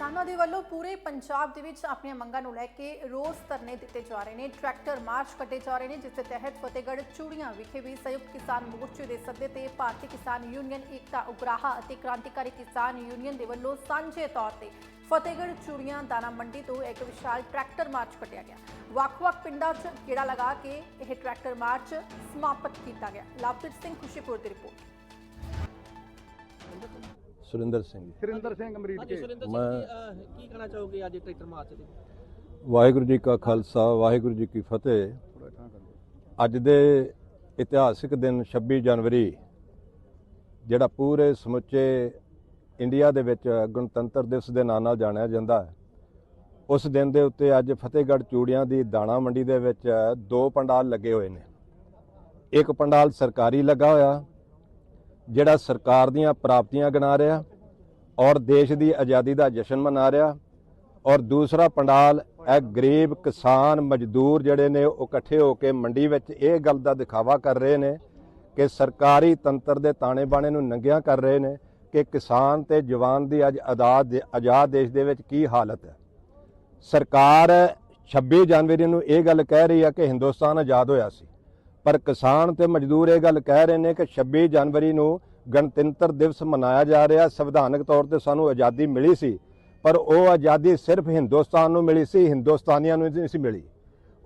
ਕਿਸਾਨਾਂ ਦੇ ਵੱਲੋਂ ਪੂਰੇ ਪੰਜਾਬ ਦੇ ਵਿੱਚ ਆਪਣੀਆਂ ਮੰਗਾਂ ਨੂੰ ਲੈ ਕੇ ਰੋਸ ਧਰਨੇ ਦਿੱਤੇ ਜਾ ਰਹੇ ਨੇ, ਟਰੈਕਟਰ ਮਾਰਚ ਕੱਢੇ ਜਾ ਰਹੇ ਨੇ, ਜਿਸ ਦੇ ਤਹਿਤ ਫਤਿਹਗੜ੍ਹ ਚੂੜੀਆਂ ਵਿਖੇ ਵੀ ਸੰਯੁਕਤ ਕਿਸਾਨ ਮੋਰਚੇ ਦੇ ਸੱਦੇ ਤੇ ਭਾਰਤੀ ਕਿਸਾਨ ਯੂਨੀਅਨ, ਏਕਤਾ, ਉਗਰਾਹਾ ਅਤੇ ਕ੍ਰਾਂਤੀਕਾਰੀ ਕਿਸਾਨ ਯੂਨੀਅਨ ਦੇ ਵੱਲੋਂ ਸਾਂਝੇ ਤੌਰ ਤੇ ਫਤਿਹਗੜ੍ਹ ਚੂੜੀਆਂ ਦਾਣਾ ਮੰਡੀ ਤੋਂ ਇੱਕ ਵਿਸ਼ਾਲ ਟਰੈਕਟਰ ਮਾਰਚ ਕੱਢਿਆ ਗਿਆ। ਵੱਖ-ਵੱਖ ਪਿੰਡਾਂ 'ਚ ਗੇੜਾ ਲਗਾ ਕੇ ਇਹ ਟਰੈਕਟਰ ਮਾਰਚ ਸਮਾਪਤ ਕੀਤਾ ਗਿਆ। ਲਵਪ੍ਰੀਤ ਸਿੰਘ ਖੁਸ਼ੀਪੁਰ ਦੀ ਰਿਪੋਰਟ। ਸੁਰਿੰਦਰ ਸਿੰਘ ਜੀ। ਸੁਰਿੰਦਰ ਸਿੰਘ ਅਮਰੀਕ ਹਾਂਜੀ ਕੇ। ਸੁਰਿੰਦਰ ਸਿੰਘ ਮੈਂ- ਜੀ ਅਹ, ਕੀ ਕਹਿਣਾ ਚਾਹੋਗੇ ਅੱਜ ਟਰੈਕਟਰ ਮਾਰਚ ਤੇ ਵਾਹਿਗੁਰੂ ਜੀ ਕਾ ਖਾਲਸਾ ਵਾਹਿਗੁਰੂ ਜੀ ਕੀ ਫਤਿਹ। ਅੱਜ ਦੇ ਇਤਿਹਾਸਿਕ ਦਿਨ 26 ਜਨਵਰੀ ਜਿਹੜਾ ਪੂਰੇ ਸਮੁੱਚੇ ਇੰਡੀਆ ਦੇ ਵਿੱਚ ਗਣਤੰਤਰ ਦਿਵਸ ਦੇ ਨਾਂ ਨਾਲ ਜਾਣਿਆ ਜਾਂਦਾ ਹੈ। ਉਸ ਦਿਨ ਦੇ ਉੱਤੇ ਅੱਜ ਫਤਿਹਗੜ੍ਹ ਚੂੜੀਆਂ ਦੀ ਦਾਣਾ ਮੰਡੀ ਦੇ ਵਿੱਚ ਦੋ ਪੰਡਾਲ ਲੱਗੇ ਹੋਏ ਨੇ। ਇੱਕ ਪੰਡਾਲ ਸਰਕਾਰੀ ਲੱਗਾ ਹੋਇਆ ਜਿਹੜਾ ਸਰਕਾਰ ਦੀਆਂ ਪ੍ਰਾਪਤੀਆਂ ਗਿਣਾ ਰਿਹਾ ਔਰ ਦੇਸ਼ ਦੀ ਆਜ਼ਾਦੀ ਦਾ ਜਸ਼ਨ ਮਨਾ ਰਿਹਾ ਔਰ ਦੂਸਰਾ ਪੰਡਾਲ, ਇਹ ਗਰੀਬ ਕਿਸਾਨ ਮਜ਼ਦੂਰ ਜਿਹੜੇ ਨੇ ਉਹ ਇਕੱਠੇ ਹੋ ਕੇ ਮੰਡੀ ਵਿੱਚ ਇਹ ਗੱਲ ਦਾ ਦਿਖਾਵਾ ਕਰ ਰਹੇ ਨੇ ਕਿ ਸਰਕਾਰੀ ਤੰਤਰ ਦੇ ਤਾਣੇ ਬਾਣੇ ਨੂੰ ਨੰਗਿਆਂ ਕਰ ਰਹੇ ਨੇ ਕਿ ਕਿਸਾਨ ਤੇ ਜਵਾਨ ਦੀ ਅੱਜ ਆਜ਼ਾਦ ਆਜ਼ਾਦ ਦੇਸ਼ ਦੇ ਵਿੱਚ ਕੀ ਹਾਲਤ ਹੈ। ਸਰਕਾਰ 26 ਜਨਵਰੀ ਨੂੰ ਇਹ ਗੱਲ ਕਹਿ ਰਹੀ ਹੈ ਕਿ ਹਿੰਦੁਸਤਾਨ ਆਜ਼ਾਦ ਹੋਇਆ ਸੀ। ਪਰ ਕਿਸਾਨ ਤੇ ਮਜ਼ਦੂਰ ਇਹ ਗੱਲ ਕਹਿ ਰਹੇ ਨੇ ਕਿ 26 ਜਨਵਰੀ ਨੂੰ ਗਣਤੰਤਰ ਦਿਵਸ ਮਨਾਇਆ ਜਾ ਰਿਹਾ। ਸੰਵਿਧਾਨਕ ਤੌਰ ਤੇ ਸਾਨੂੰ ਆਜ਼ਾਦੀ ਮਿਲੀ ਸੀ, ਪਰ ਉਹ ਆਜ਼ਾਦੀ ਸਿਰਫ ਹਿੰਦੁਸਤਾਨ ਨੂੰ ਮਿਲੀ ਸੀ, ਹਿੰਦੁਸਤਾਨੀਆਂ ਨੂੰ ਨਹੀਂ ਸੀ ਮਿਲੀ।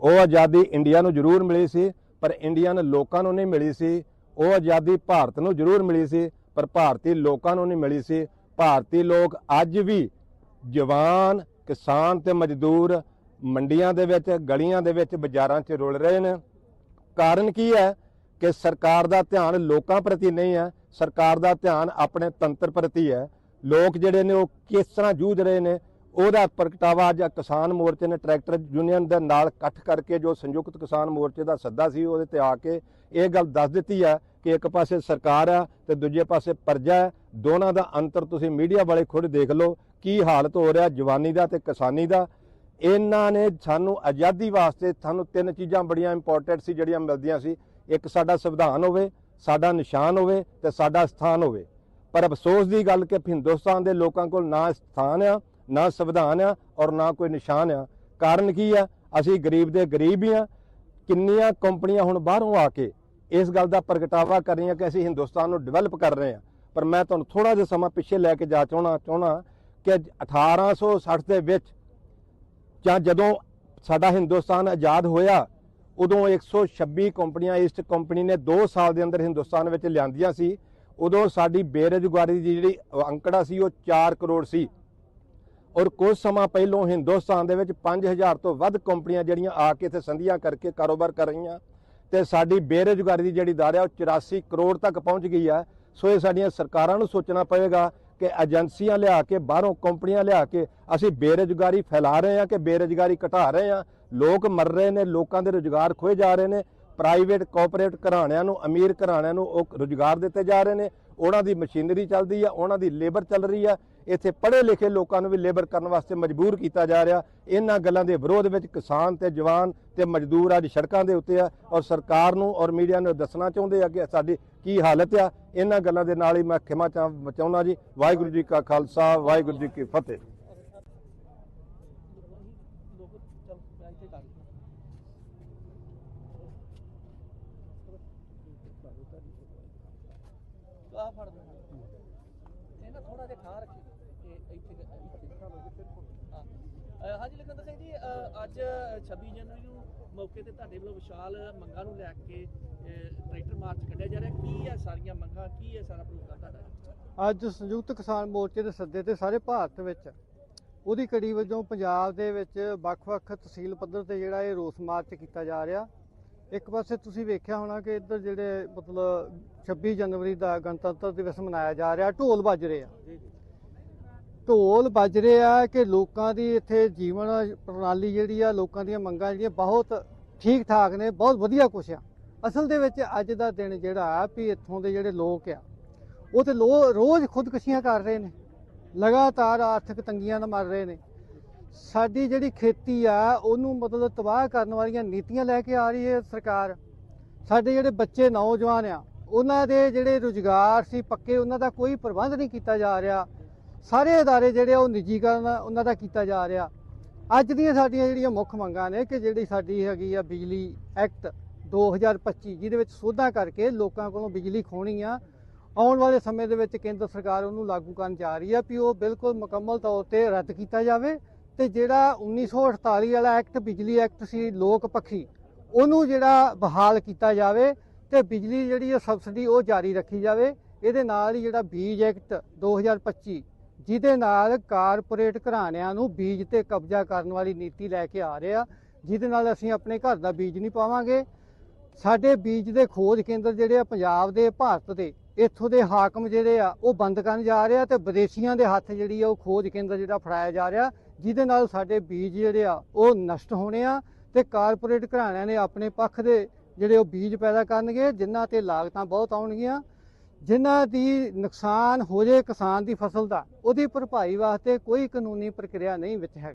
ਉਹ ਆਜ਼ਾਦੀ ਇੰਡੀਆ ਨੂੰ ਜ਼ਰੂਰ ਮਿਲੀ ਸੀ, ਪਰ ਇੰਡੀਅਨ ਲੋਕਾਂ ਨੂੰ ਨਹੀਂ ਮਿਲੀ ਸੀ। ਉਹ ਆਜ਼ਾਦੀ ਭਾਰਤ ਨੂੰ ਜ਼ਰੂਰ ਮਿਲੀ ਸੀ, ਪਰ ਭਾਰਤੀ ਲੋਕਾਂ ਨੂੰ ਨਹੀਂ ਮਿਲੀ ਸੀ। ਭਾਰਤੀ ਲੋਕ ਅੱਜ ਵੀ ਜਵਾਨ, ਕਿਸਾਨ ਤੇ ਮਜ਼ਦੂਰ ਮੰਡੀਆਂ ਦੇ ਵਿੱਚ, ਗਲੀਆਂ ਦੇ ਵਿੱਚ, ਬਾਜ਼ਾਰਾਂ 'ਚ ਰੁਲ ਰਹੇ ਨੇ। ਕਾਰਨ ਕੀ ਹੈ ਕਿ ਸਰਕਾਰ ਦਾ ਧਿਆਨ ਲੋਕਾਂ ਪ੍ਰਤੀ ਨਹੀਂ ਹੈ ਸਰਕਾਰ ਦਾ ਧਿਆਨ ਆਪਣੇ ਤੰਤਰ ਪ੍ਰਤੀ ਹੈ। ਲੋਕ ਜਿਹੜੇ ਨੇ ਉਹ ਕਿਸ ਤਰ੍ਹਾਂ ਜੂਝ ਰਹੇ ਨੇ, ਉਹਦਾ ਪ੍ਰਗਟਾਵਾ ਅੱਜ ਕਿਸਾਨ ਮੋਰਚੇ ਨੇ ਟਰੈਕਟਰ ਯੂਨੀਅਨ ਦੇ ਨਾਲ ਇਕੱਠ ਕਰਕੇ ਜੋ ਸੰਯੁਕਤ ਕਿਸਾਨ ਮੋਰਚੇ ਦਾ ਸੱਦਾ ਸੀ, ਉਹਦੇ ਤੇ ਆ ਕੇ ਇਹ ਗੱਲ ਦੱਸ ਦਿੱਤੀ ਹੈ ਕਿ ਇੱਕ ਪਾਸੇ ਸਰਕਾਰ ਆ ਤੇ ਦੂਜੇ ਪਾਸੇ ਪਰਜਾ ਹੈ। ਦੋਨਾਂ ਦਾ ਅੰਤਰ ਤੁਸੀਂ ਮੀਡੀਆ ਵਾਲੇ ਖੁਦ ਦੇਖ ਲਓ, ਕੀ ਹਾਲਤ ਹੋ ਰਿਹਾ ਜਵਾਨੀ ਦਾ ਤੇ ਕਿਸਾਨੀ ਦਾ। ਇਹਨਾਂ ਨੇ ਸਾਨੂੰ ਆਜ਼ਾਦੀ ਵਾਸਤੇ ਸਾਨੂੰ ਤਿੰਨ ਚੀਜ਼ਾਂ ਬੜੀਆਂ ਇੰਪੋਰਟੈਂਟ ਸੀ, ਜਿਹੜੀਆਂ ਮਿਲਦੀਆਂ ਸੀ। ਇੱਕ ਸਾਡਾ ਸੰਵਿਧਾਨ ਹੋਵੇ ਸਾਡਾ ਨਿਸ਼ਾਨ ਹੋਵੇ ਤੇ ਸਾਡਾ ਸਥਾਨ ਹੋਵੇ। ਪਰ ਅਫਸੋਸ ਦੀ ਗੱਲ ਕਿ ਹਿੰਦੁਸਤਾਨ ਦੇ ਲੋਕਾਂ ਕੋਲ ਨਾ ਸਥਾਨ ਆ, ਨਾ ਸੰਵਿਧਾਨ ਆ ਔਰ ਨਾ ਕੋਈ ਨਿਸ਼ਾਨ ਆ। ਕਾਰਨ ਕੀ ਆ? ਅਸੀਂ ਗਰੀਬ ਦੇ ਗਰੀਬ ਹੀ ਆ। ਕਿੰਨੀਆਂ ਕੰਪਨੀਆਂ ਹੁਣ ਬਾਹਰੋਂ ਆ ਕੇ ਇਸ ਗੱਲ ਦਾ ਪ੍ਰਗਟਾਵਾ ਕਰ ਰਹੀਆਂ ਕਿ ਅਸੀਂ ਹਿੰਦੁਸਤਾਨ ਨੂੰ ਡਿਵੈਲਪ ਕਰ ਰਹੇ ਹਾਂ ਪਰ ਮੈਂ ਤੁਹਾਨੂੰ ਥੋੜਾ ਜਿਹਾ ਸਮਾਂ ਪਿੱਛੇ ਲੈ ਕੇ ਜਾ ਚਾਹਣਾ ਚਾਹਣਾ ਕਿ 1860 ਦੇ ਵਿੱਚ ਜਾਂ ਜਦੋਂ ਸਾਡਾ ਹਿੰਦੁਸਤਾਨ ਆਜ਼ਾਦ ਹੋਇਆ ਉਦੋਂ 126 ਕੰਪਨੀਆਂ ਈਸਟ ਕੰਪਨੀ ਨੇ 2 ਸਾਲ ਦੇ ਅੰਦਰ ਹਿੰਦੁਸਤਾਨ ਵਿੱਚ ਲਿਆਂਦੀਆਂ ਸੀ। ਉਦੋਂ ਸਾਡੀ ਬੇਰੁਜ਼ਗਾਰੀ ਦੀ ਜਿਹੜੀ ਅੰਕੜਾ ਸੀ, ਉਹ 4 ਕਰੋੜ ਸੀ। ਔਰ ਕੁਝ ਸਮਾਂ ਪਹਿਲੋਂ ਹਿੰਦੁਸਤਾਨ ਦੇ ਵਿੱਚ 5000 ਤੋਂ ਵੱਧ ਕੰਪਨੀਆਂ ਜਿਹੜੀਆਂ ਆ ਕੇ ਇੱਥੇ ਸੰਧੀਆਂ ਕਰਕੇ ਕਾਰੋਬਾਰ ਕਰ ਰਹੀਆਂ ਤੇ ਸਾਡੀ ਬੇਰੁਜ਼ਗਾਰੀ ਦੀ ਜਿਹੜੀ ਦਰ ਹੈ ਉਹ 84 ਕਰੋੜ ਤੱਕ ਪਹੁੰਚ ਗਈ ਹੈ ਸੋ ਇਹ ਸਾਡੀਆਂ ਸਰਕਾਰਾਂ ਨੂੰ ਸੋਚਣਾ ਪਵੇਗਾ ਕਿ ਏਜੰਸੀਆਂ ਲਿਆ ਕੇ, ਬਾਹਰੋਂ ਕੰਪਨੀਆਂ ਲਿਆ ਕੇ ਅਸੀਂ ਬੇਰੁਜ਼ਗਾਰੀ ਫੈਲਾ ਰਹੇ ਹਾਂ ਕਿ ਬੇਰੁਜ਼ਗਾਰੀ ਘਟਾ ਰਹੇ ਹਾਂ। ਲੋਕ ਮਰ ਰਹੇ ਨੇ, ਲੋਕਾਂ ਦੇ ਰੁਜ਼ਗਾਰ ਖੋਏ ਜਾ ਰਹੇ ਨੇ ਪ੍ਰਾਈਵੇਟ ਕਾਰਪੋਰੇਟ ਘਰਾਣਿਆਂ ਨੂੰ, ਅਮੀਰ ਘਰਾਣਿਆਂ ਨੂੰ ਉਹ ਰੁਜ਼ਗਾਰ ਦਿੱਤੇ ਜਾ ਰਹੇ ਨੇ, ਉਹਨਾਂ ਦੀ ਮਸ਼ੀਨਰੀ ਚੱਲਦੀ ਆ, ਉਹਨਾਂ ਦੀ ਲੇਬਰ ਚੱਲ ਰਹੀ ਆ, ਇੱਥੇ ਪੜ੍ਹੇ ਲਿਖੇ ਲੋਕਾਂ ਨੂੰ ਵੀ ਲੇਬਰ ਕਰਨ ਵਾਸਤੇ ਮਜਬੂਰ ਕੀਤਾ ਜਾ ਰਿਹਾ, ਇਹਨਾਂ ਗੱਲਾਂ ਦੇ ਵਿਰੋਧ ਵਿੱਚ ਕਿਸਾਨ ਤੇ ਜਵਾਨ ਤੇ ਮਜ਼ਦੂਰ ਅੱਜ ਸੜਕਾਂ ਦੇ ਉੱਤੇ ਆ, ਔਰ ਸਰਕਾਰ ਨੂੰ ਔਰ ਮੀਡੀਆ ਨੂੰ ਦੱਸਣਾ ਚਾਹੁੰਦੇ ਆ ਕਿ ਸਾਡੀ ਕੀ ਹਾਲਤ ਆ, ਇਹਨਾਂ ਗੱਲਾਂ ਦੇ ਨਾਲ ਹੀ ਮੈਂ ਖਿਮਾ ਚਾਹ ਚਾਹੁੰਦਾ ਜੀ, ਵਾਹਿਗੁਰੂ ਜੀ ਕਾ ਖਾਲਸਾ, ਵਾਹਿਗੁਰੂ ਜੀ ਕੀ ਫਤਿਹ ਲੋਕ ਚੱਲ ਮੈਂ ਇੱਥੇ ਕਰ ਆ ਫੜ ਦੇ ਇਹ ਨਾ ਥੋੜਾ ਜਿਹਾ ਠਾਹ ਰੱਖੀ। ਇਹ ਇੱਥੇ ਇੱਥੇ ਹਾਂ। ਹਾਂਜੀ ਲਖਵਿੰਦਰ ਸਿੰਘ ਜੀ ਅੱਜ 26 ਜਨਵਰੀ ਨੂੰ ਮੌਕੇ ਤੇ ਤੁਹਾਡੇ ਵੱਲੋਂ ਵਿਸ਼ਾਲ ਮੰਗਾਂ ਨੂੰ ਲੈ ਕੇ ਟਰੈਕਟਰ ਮਾਰਚ ਕੱਢਿਆ ਜਾ ਰਿਹਾ। ਕੀ ਹੈ ਸਾਰੀਆਂ ਮੰਗਾਂ? ਕੀ ਹੈ ਸਾਰਾ ਪ੍ਰੋਗਰਾਮ ਤੁਹਾਡਾ? ਅੱਜ ਸੰਯੁਕਤ ਕਿਸਾਨ ਮੋਰਚੇ ਦੇ ਸੱਦੇ ਤੇ ਸਾਰੇ ਭਾਰਤ ਵਿੱਚ ਉਹਦੀ ਕੜੀ ਵਜੋਂ ਪੰਜਾਬ ਦੇ ਵਿੱਚ ਵੱਖ-ਵੱਖ ਤਹਿਸੀਲ ਪੱਧਰ ਤੇ ਜਿਹੜਾ ਇਹ ਰੋਸ ਮਾਰਚ ਕੀਤਾ ਜਾ ਰਿਹਾ। ਇੱਕ ਪਾਸੇ ਤੁਸੀਂ ਵੇਖਿਆ ਹੋਣਾ ਕਿ ਇੱਧਰ ਜਿਹੜੇ ਮਤਲਬ 26 ਜਨਵਰੀ ਦਾ ਗਣਤੰਤਰ ਦਿਵਸ ਮਨਾਇਆ ਜਾ ਰਿਹਾ ਢੋਲ ਵੱਜ ਰਹੇ ਆ। ਢੋਲ ਵੱਜ ਰਹੇ ਆ ਕਿ ਲੋਕਾਂ ਦੀ ਇੱਥੇ ਜੀਵਨ ਪ੍ਰਣਾਲੀ ਜਿਹੜੀ ਆ ਲੋਕਾਂ ਦੀਆਂ ਮੰਗਾਂ ਜਿਹੜੀਆਂ ਬਹੁਤ ਠੀਕ ਠਾਕ ਨੇ ਬਹੁਤ ਵਧੀਆ ਕੁਛ ਆ। ਅਸਲ ਦੇ ਵਿੱਚ ਅੱਜ ਦਾ ਦਿਨ ਜਿਹੜਾ ਆ ਵੀ ਇੱਥੋਂ ਦੇ ਜਿਹੜੇ ਲੋਕ ਆ ਉਹ ਤੇ ਰੋਜ਼ ਖੁਦਕੁਸ਼ੀਆਂ ਕਰ ਰਹੇ ਨੇ। ਲਗਾਤਾਰ ਆਰਥਿਕ ਤੰਗੀਆਂ ਨਾਲ ਮਰ ਰਹੇ ਨੇ। ਸਾਡੀ ਜਿਹੜੀ ਖੇਤੀ ਆ, ਉਹਨੂੰ ਮਤਲਬ ਤਬਾਹ ਕਰਨ ਵਾਲੀਆਂ ਨੀਤੀਆਂ ਲੈ ਕੇ ਆ ਰਹੀ ਹੈ ਸਰਕਾਰ। ਸਾਡੇ ਜਿਹੜੇ ਬੱਚੇ ਨੌਜਵਾਨ ਆ, ਉਹਨਾਂ ਦੇ ਜਿਹੜੇ ਰੁਜ਼ਗਾਰ ਸੀ ਪੱਕੇ, ਉਹਨਾਂ ਦਾ ਕੋਈ ਪ੍ਰਬੰਧ ਨਹੀਂ ਕੀਤਾ ਜਾ ਰਿਹਾ। ਸਾਰੇ ਅਦਾਰੇ ਜਿਹੜੇ ਆ, ਉਹ ਨਿੱਜੀਕਰਨ ਉਹਨਾਂ ਦਾ ਕੀਤਾ ਜਾ ਰਿਹਾ। ਅੱਜ ਦੀਆਂ ਸਾਡੀਆਂ ਜਿਹੜੀਆਂ ਮੁੱਖ ਮੰਗਾਂ ਨੇ ਕਿ ਜਿਹੜੀ ਸਾਡੀ ਹੈਗੀ ਆ ਬਿਜਲੀ ਐਕਟ 2025 ਜਿਹਦੇ ਵਿੱਚ ਸੋਧਾਂ ਕਰਕੇ ਲੋਕਾਂ ਕੋਲੋਂ ਬਿਜਲੀ ਖੋਣੀ ਆ ਆਉਣ ਵਾਲੇ ਸਮੇਂ ਦੇ ਵਿੱਚ ਕੇਂਦਰ ਸਰਕਾਰ ਉਹਨੂੰ ਲਾਗੂ ਕਰਨ ਜਾ ਰਹੀ ਹੈ ਵੀ ਉਹ ਬਿਲਕੁਲ ਮੁਕੰਮਲ ਤੌਰ ਤੇ ਰੱਦ ਕੀਤਾ ਜਾਵੇ ਤੇ ਜਿਹੜਾ 1948 ਵਾਲਾ ਐਕਟ, ਬਿਜਲੀ ਐਕਟ ਸੀ, ਲੋਕ ਪੱਖੀ, ਉਹਨੂੰ ਜਿਹੜਾ ਬਹਾਲ ਕੀਤਾ ਜਾਵੇ ਤੇ ਬਿਜਲੀ ਜਿਹੜੀ ਹੈ ਸਬਸਿਡੀ ਉਹ ਜਾਰੀ ਰੱਖੀ ਜਾਵੇ। ਇਹਦੇ ਨਾਲ ਹੀ ਜਿਹੜਾ ਬੀਜ ਐਕਟ 2025 ਜਿਹਦੇ ਨਾਲ ਕਾਰਪੋਰੇਟ ਘਰਾਣਿਆਂ ਨੂੰ ਬੀਜ ਤੇ ਕਬਜ਼ਾ ਕਰਨ ਵਾਲੀ ਨੀਤੀ ਲੈ ਕੇ ਆ ਰਿਹਾ ਜਿਹਦੇ ਨਾਲ ਅਸੀਂ ਆਪਣੇ ਘਰ ਦਾ ਬੀਜ ਨਹੀਂ ਪਾਵਾਂਗੇ। ਸਾਡੇ ਬੀਜ ਦੇ ਖੋਜ ਕੇਂਦਰ ਜਿਹੜੇ ਆ, ਪੰਜਾਬ ਦੇ, ਭਾਰਤ ਦੇ ਇੱਥੋਂ ਦੇ ਹਾਕਮ ਜਿਹੜੇ ਆ, ਉਹ ਬੰਦ ਕਰਨ ਜਾ ਰਹੇ ਆ ਤੇ ਵਿਦੇਸ਼ੀਆਂ ਦੇ ਹੱਥ ਜਿਹੜੀ ਆ, ਉਹ ਖੋਜ ਕੇਂਦਰ ਜਿਹੜਾ ਫੜਾਇਆ ਜਾ ਰਿਹਾ, ਜਿਹਦੇ ਨਾਲ ਸਾਡੇ ਬੀਜ ਜਿਹੜੇ ਆ, ਉਹ ਨਸ਼ਟ ਹੋਣੇ ਆ ਤੇ ਕਾਰਪੋਰੇਟ ਘਰਾਣਿਆਂ ਨੇ ਆਪਣੇ ਪੱਖ ਦੇ ਜਿਹੜੇ ਉਹ ਬੀਜ ਪੈਦਾ ਕਰਨਗੇ, ਜਿਨ੍ਹਾਂ ਤੇ ਲਾਗਤਾਂ ਬਹੁਤ ਆਉਣਗੀਆਂ। ਜਿਨ੍ਹਾਂ ਦੀ ਨੁਕਸਾਨ ਹੋ ਜੇ ਕਿਸਾਨ ਦੀ ਫਸਲ ਦਾ, ਉਹਦੀ ਭਰਪਾਈ ਵਾਸਤੇ ਕੋਈ ਕਾਨੂੰਨੀ ਪ੍ਰਕਿਰਿਆ ਨਹੀਂ ਵਿੱਚ ਹੈ